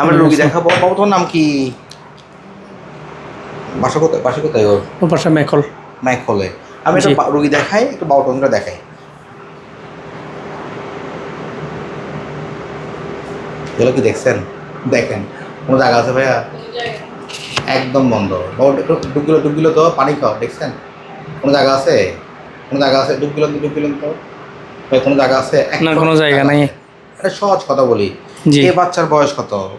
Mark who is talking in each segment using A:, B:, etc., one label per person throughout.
A: আমরা রোগী দেখাবো। বাবু তোমার নাম কি? বাসা কোথায়? বাসা কোথায় ওর?
B: ওর পাশে মেকল
A: ম্যাক আমি একটা রোগী দেখাই একটু বাউটনটা দেখাই। এগুলো কি দেখছেন? দেখেন। কোনো জায়গা আছে ভাইয়া? একদম বন্ধ। বাবু একটু ডুবগুলো ডুবগুলো তো পানি খাও দেখছেন? কোনো জায়গা আছে? কোনো জায়গা আছে? ডুবগুলো ডুবগুলো তো কোনো জায়গা আছে?
B: না, কোনো জায়গা নাই।
A: একটা সহজ কথা বলি।
B: জি।
A: এই বাচ্চার বয়স কত?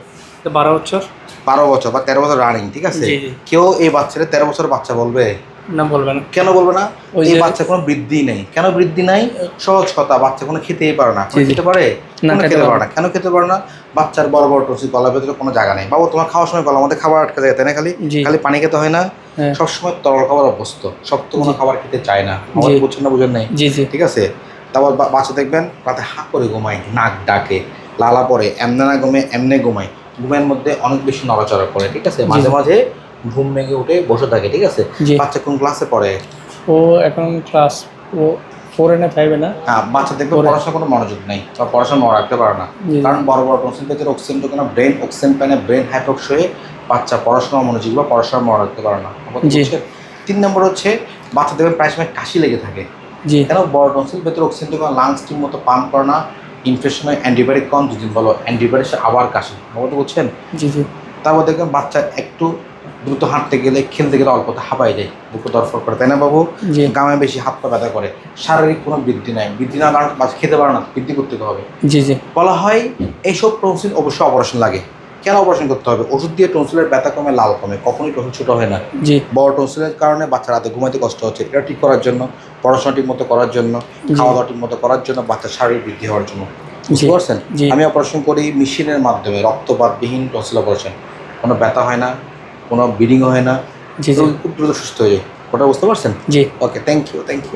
B: বারো বছর।
A: বারো বছর বা তেরো বছর রানিং ঠিক আছে। কেউ এই বাচ্চাটা তেরো বছর বাচ্চা বলবে?
B: না বলবেন
A: কেন বলবে না? এই বাচ্চা কোনো বৃদ্ধি নেই। কেন বৃদ্ধি নাই? সহজ কথা বাচ্চা কোনো খেতেই পারে না। খেতে পারে?
B: না, খেতে পারে
A: না। কেন খেতে পারে না? বাচ্চার বড় বড় টসি গলার ভেতরে কোনো জায়গা নেই। বাবু তোমার খাওয়ার সময় গলা আমাদের খাবার আটকে যায় তাই না খালি? খালি পানি খেতে হয় না।
B: হ্যাঁ।
A: সবসময় তরল খাবার অভ্যস্ত। শক্ত কোনো খাবার খেতে চায় না। আমার। বুঝছেন না বুঝেন নাই।
B: জি জি।
A: ঠিক আছে? তারপর বা- বাচ্চা দেখবেন রাতে হা করে ঘুমায় নাক ডাকে। লালা পরে এমনে না ঘুমে এমনে ঘুমায়। ঘুমের মধ্যে অনেক বেশি নড়াচড়া করে ঠিক আছে? মাঝে মাঝে ঘুম ভেঙে উঠে বসে থাকে ঠিক আছে? বাচ্চা কোন ক্লাসে পড়ে?
B: ও এখন ক্লাস ও ফোরে না ফাইভে না?
A: হ্যাঁ বাচ্চা দেখবে
B: পড়ে।
A: পড়াশোনা কোনো মনোযোগ নেই বা পড়াশোনা মনে রাখতে পারে না। কারণ বড় বড় টনসিল পেতে অক্সিজেন ঢোকে না ব্রেন অক্সিজেন পায় ব্রেন হাইপক্স হয়ে বাচ্চা পড়াশোনা মনোযোগ বা পড়াশোনা মনে রাখতে পারে না? তিন নম্বর হচ্ছে বাচ্চা দেখবেন প্রায় সময় কাশি লেগে থাকে। কেন? বড় টনসিল ভেতরে অক্সিজেন ঢোকে লাংস ঠিক মতো পাম্প করে না ইনফেকশন হয় অ্যান্টিবায়োটিক কম দুদিন বলো অ্যান্টিবায়োটিক আবার কাশি। তো বলছেন
B: জি জি।
A: তারপর দেখবেন বাচ্চা একটু দ্রুত হাঁটতে গেলে খেলতে গেলে অল্পতে হাঁপাই যায় বুকে দরফর করে তাই না বাবু? গামে বেশি হাত পা ব্যথা করে শারীরিক কোনো বৃদ্ধি নাই বৃদ্ধি না কারণ খেতে পারে না বৃদ্ধি করতে হবে।
B: জি জি।
A: বলা হয় এইসব প্রসেস অবশ্যই অপারেশন লাগে। কেন অপারেশন করতে হবে? ওষুধ দিয়ে টনসিলের ব্যথা কমে লাল কমে। কখনোই টনসিল ছোটো হয় না।
B: জি।
A: বড় টনসিলের কারণে বাচ্চা রাতে ঘুমাইতে কষ্ট হচ্ছে। এটা ঠিক করার জন্য পড়াশোনা ঠিক মতো করার জন্য খাওয়া দাওয়া ঠিক মতো করার জন্য বাচ্চার শারীরিক বৃদ্ধি হওয়ার জন্য। বুঝতে পারছেন? আমি অপারেশন করি মেশিনের মাধ্যমে রক্তপাতবিহীন টনসিল অপারেশন কোনো ব্যথা হয় না কোনো ব্লিডিংও হয় না। খুব দ্রুত সুস্থ হয়ে যায় ওটা বুঝতে পারছেন?
B: জি।
A: Okay thank you thank you